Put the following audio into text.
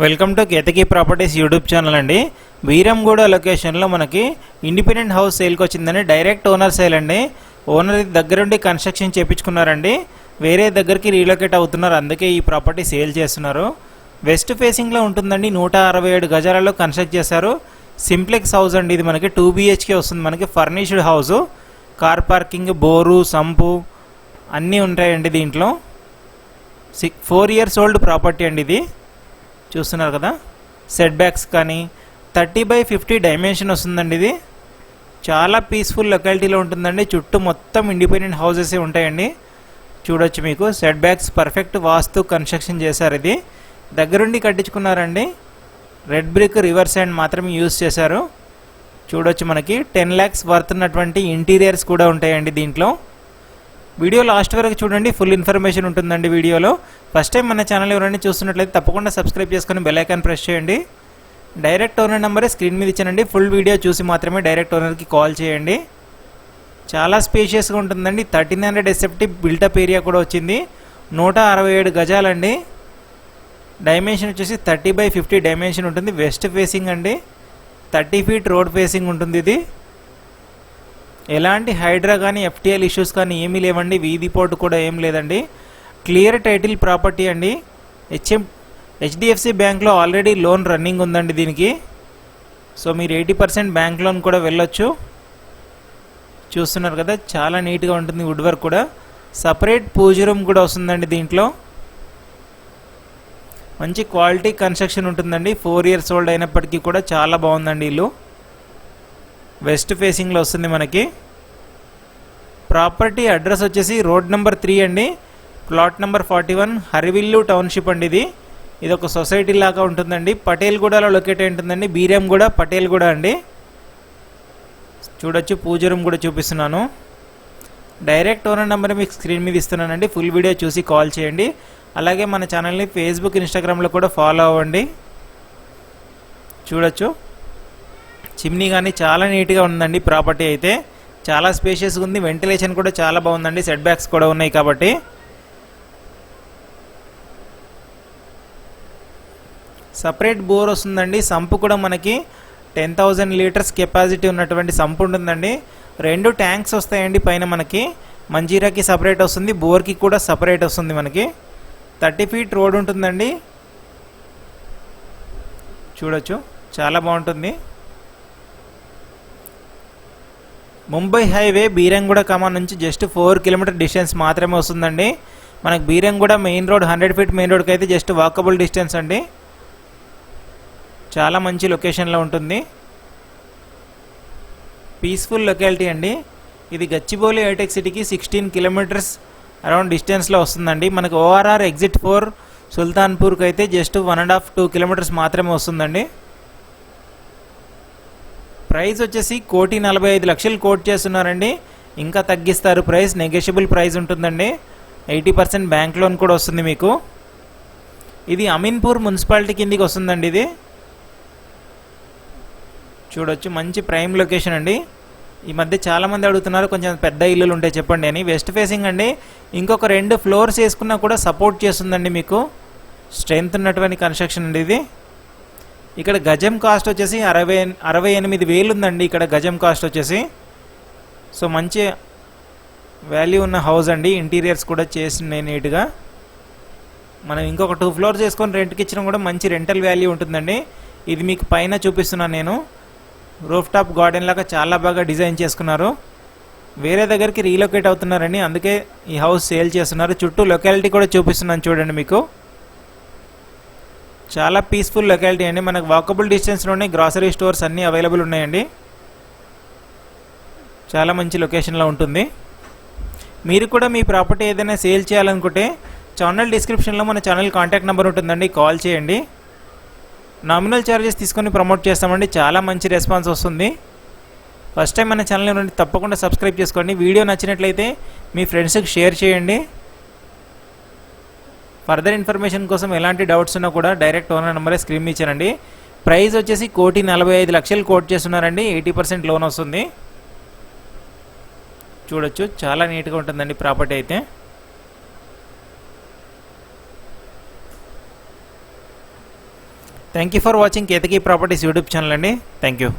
Welcome to Ketaki properties YouTube channel అండి. వీరంగూడ లొకేషన్లో మనకి ఇండిపెండెంట్ హౌస్ సేల్కి వచ్చిందని డైరెక్ట్ ఓనర్ సేల్ అండి. ఓనర్ దగ్గరుండి కన్స్ట్రక్షన్ చేపించుకున్నారండి. వేరే దగ్గరికి రీలొకేట్ అవుతున్నారు. అందుకే ఈ ప్రాపర్టీ సేల్ చేస్తున్నారు. వెస్ట్ ఫేసింగ్లో ఉంటుందండి. నూట అరవై ఏడు గజాలలో కన్స్ట్రక్ట్ చేశారు. సింప్లెక్స్ హౌస్ అండి ఇది మనకి. టూ బిహెచ్కే వస్తుంది మనకి. Furnished house car parking bore sump అన్నీ ఉంటాయండి దీంట్లో. Sick four years old property అండి ఇది. చూస్తున్నారు కదా? సెట్ బ్యాక్స్ కానీ థర్టీ బై ఫిఫ్టీ డైమెన్షన్ వస్తుందండి ఇది. చాలా పీస్ఫుల్ లొకాలిటీలో ఉంటుందండి. చుట్టూ మొత్తం ఇండిపెండెంట్ హౌసెస్ ఉంటాయండి. చూడొచ్చు మీకు. Set backs perfect vastu construction చేశారు ఇది. దగ్గరుండి కట్టించుకున్నారండి. రెడ్ బ్రిక్ రివర్స్ హ్యాండ్ మాత్రమే యూజ్ చేశారు. చూడొచ్చు మనకి. టెన్ ల్యాక్స్ వర్త్ ఉన్నటువంటి ఇంటీరియర్స్ కూడా ఉంటాయండి దీంట్లో. వీడియో లాస్ట్ వరకు చూడండి ఫుల్ ఇన్ఫర్మేషన్ ఉంటుందండి వీడియోలో. ఫస్ట్ టైం మన ఛానల్ ఎవరైనా చూస్తున్నట్లయితే తప్పకుండా సబ్స్క్రైబ్ చేసుకుని బెల్ ప్రెస్ చేయండి. డైరెక్ట్ ఓనర్ నెంబరే స్క్రీన్ మీద ఇచ్చానండి. ఫుల్ వీడియో చూసి మాత్రమే డైరెక్ట్ ఓనర్కి కాల్ చేయండి. చాలా స్పేషియస్గా ఉంటుందండి. Thirteen hundred SFT built up area కూడా వచ్చింది. నూట అరవై ఏడు గజాలండి. డైమెన్షన్ వచ్చేసి థర్టీ బై ఫిఫ్టీ డైమెన్షన్ ఉంటుంది. వెస్ట్ ఫేసింగ్ అండి. థర్టీ ఫీట్ రోడ్ ఫేసింగ్ ఉంటుంది ఇది. ఎలాంటి హైడ్రా కానీ ఎఫ్టీఎల్ ఇష్యూస్ కానీ ఏమీ లేవండి. వీధి పోటు కూడా ఏం లేదండి. క్లియర్ టైటిల్ ప్రాపర్టీ అండి. హెచ్ఎం హెచ్డిఎఫ్సి బ్యాంక్లో ఆల్రెడీ లోన్ రన్నింగ్ ఉందండి దీనికి. సో మీరు ఎయిటీ పర్సెంట్ బ్యాంక్ లోన్ కూడా వెళ్ళొచ్చు. చూస్తున్నారు కదా చాలా నీట్గా ఉంటుంది వుడ్ వర్క్ కూడా. సపరేట్ పూజ రూమ్ కూడా వస్తుందండి దీంట్లో. మంచి క్వాలిటీ కన్స్ట్రక్షన్ ఉంటుందండి. ఫోర్ ఇయర్స్ ఓల్డ్ అయినప్పటికీ కూడా చాలా బాగుందండి ఇల్లు. వెస్ట్ ఫేసింగ్లో వస్తుంది మనకి. ప్రాపర్టీ అడ్రస్ వచ్చేసి రోడ్ నెంబర్ త్రీ అండి. Plot number forty one Harivillu township అండి ఇది. ఇది ఒక సొసైటీ లాగా ఉంటుందండి. పటేల్గూడలో లొకేట్ అయి ఉంటుందండి. పటేల్ పటేల్గూడ అండి. చూడొచ్చు పూజ రూమ్ కూడా చూపిస్తున్నాను. డైరెక్ట్ ఓనర్ నెంబర్ మీకు స్క్రీన్ మీద ఇస్తున్నానండి. ఫుల్ వీడియో చూసి కాల్ చేయండి. అలాగే మన ఛానల్ని ఫేస్బుక్ ఇన్స్టాగ్రామ్లో కూడా ఫాలో అవ్వండి. చూడొచ్చు. చిమ్నీ కానీ చాలా నీట్గా ఉందండి ప్రాపర్టీ అయితే. చాలా స్పేషియస్గా ఉంది. వెంటిలేషన్ కూడా చాలా బాగుందండి. సెట్ బ్యాక్స్ కూడా ఉన్నాయి కాబట్టి. సపరేట్ బోర్ వస్తుందండి. సంపు కూడా మనకి టెన్ థౌజండ్ లీటర్స్ కెపాసిటీ ఉన్నటువంటి సంపు ఉంటుందండి. రెండు ట్యాంక్స్ వస్తాయండి పైన మనకి. మంజీరాకి సపరేట్ వస్తుంది. బోర్కి కూడా సపరేట్ వస్తుంది మనకి. థర్టీ ఫీట్ రోడ్ ఉంటుందండి. చూడొచ్చు. చాలా బాగుంటుంది. ముంబై హైవే బీరంగూడ కమాన్ నుంచి జస్ట్ ఫోర్ కిలోమీటర్ డిస్టెన్స్ మాత్రమే వస్తుందండి. మనకు Beeramguda main road hundred feet main రోడ్కి అయితే జస్ట్ వాకబుల్ డిస్టెన్స్ అండి. చాలా మంచి లొకేషన్లో ఉంటుంది. పీస్ఫుల్ లొకాలిటీ అండి. ఇది గచ్చిబౌలి హైటెక్ సిటీకి సిక్స్టీన్ కిలోమీటర్స్ అరౌండ్ డిస్టెన్స్లో వస్తుందండి. మనకు ఓఆర్ఆర్ ఎగ్జిట్ ఫోర్ సుల్తాన్పూర్కి అయితే just one and half two kilometres మాత్రమే వస్తుందండి. ప్రైస్ వచ్చేసి కోటి నలభై ఐదు లక్షలు కోట్ చేస్తున్నారండి. ఇంకా తగ్గిస్తారు ప్రైస్. నెగోషియబుల్ ప్రైస్ ఉంటుందండి. ఎయిటీ పర్సెంట్ బ్యాంక్ లోన్ కూడా వస్తుంది మీకు. ఇది అమీన్పూర్ మున్సిపాలిటీ కిందికి వస్తుందండి ఇది. చూడొచ్చు. మంచి ప్రైమ్ లొకేషన్ అండి. ఈ మధ్య చాలామంది అడుగుతున్నారు కొంచెం పెద్ద ఇల్లులు ఉంటాయి చెప్పండి అని. వెస్ట్ ఫేసింగ్ అండి. ఇంకొక రెండు ఫ్లోర్స్ వేసుకున్నా కూడా సపోర్ట్ చేస్తుందండి మీకు. స్ట్రెంగ్త్ ఉన్నటువంటి కన్స్ట్రక్షన్ అండి ఇది. ఇక్కడ గజం కాస్ట్ వచ్చేసి అరవై అరవై ఎనిమిది వేలు ఉందండి ఇక్కడ గజం కాస్ట్ వచ్చేసి. సో మంచి వాల్యూ ఉన్న హౌస్ అండి. ఇంటీరియర్స్ కూడా చేసింది నీట్గా మనం ఇంకొక టూ ఫ్లోర్ చేసుకొని రెంట్కి ఇచ్చినా కూడా మంచి రెంటల్ వాల్యూ ఉంటుందండి. ఇది మీకు పైన చూపిస్తున్నాను నేను. రూఫ్ టాప్ గార్డెన్ లాగా చాలా బాగా డిజైన్ చేసుకున్నారు. వేరే దగ్గరికి రీలొకేట్ అవుతున్నారండి. అందుకే ఈ హౌస్ సేల్ చేస్తున్నారు. చుట్టూ లొకాలిటీ కూడా చూపిస్తున్నాను చూడండి మీకు. చాలా పీస్ఫుల్ లొకాలిటీ అండి. మనకు వాకబుల్ డిస్టెన్స్లోనే గ్రాసరీ స్టోర్స్ అన్నీ అవైలబుల్ ఉన్నాయండి. చాలా మంచి లొకేషన్లో ఉంటుంది. మీరు కూడా మీ ప్రాపర్టీ ఏదైనా సేల్ చేయాలనుకుంటే ఛానల్ డిస్క్రిప్షన్లో మన ఛానల్ కాంటాక్ట్ నెంబర్ ఉంటుందండి. కాల్ చేయండి. నామినల్ ఛార్జెస్ తీసుకొని ప్రమోట్ చేస్తామండి. చాలా మంచి రెస్పాన్స్ వస్తుంది. ఫస్ట్ టైం మన ఛానల్ నుండి తప్పకుండా సబ్స్క్రైబ్ చేసుకోండి. వీడియో నచ్చినట్లయితే మీ ఫ్రెండ్స్కి షేర్ చేయండి. ఫర్దర్ ఇన్ఫర్మేషన్ కోసం ఎలాంటి డౌట్స్ ఉన్నా కూడా డైరెక్ట్ ఓనర్ నెంబరే స్క్రీన్ ఇచ్చానండి ప్రైస్ వచ్చేసి కోటి నలభై ఐదు లక్షలు కోట్ చేస్తున్నారండి. ఎయిటీ పర్సెంట్ లోన్ వస్తుంది. చూడొచ్చు. చాలా నీట్గా ఉంటుందండి ప్రాపర్టీ అయితే. Thank you for watching Ketaki properties YouTube channel అండి. Thank you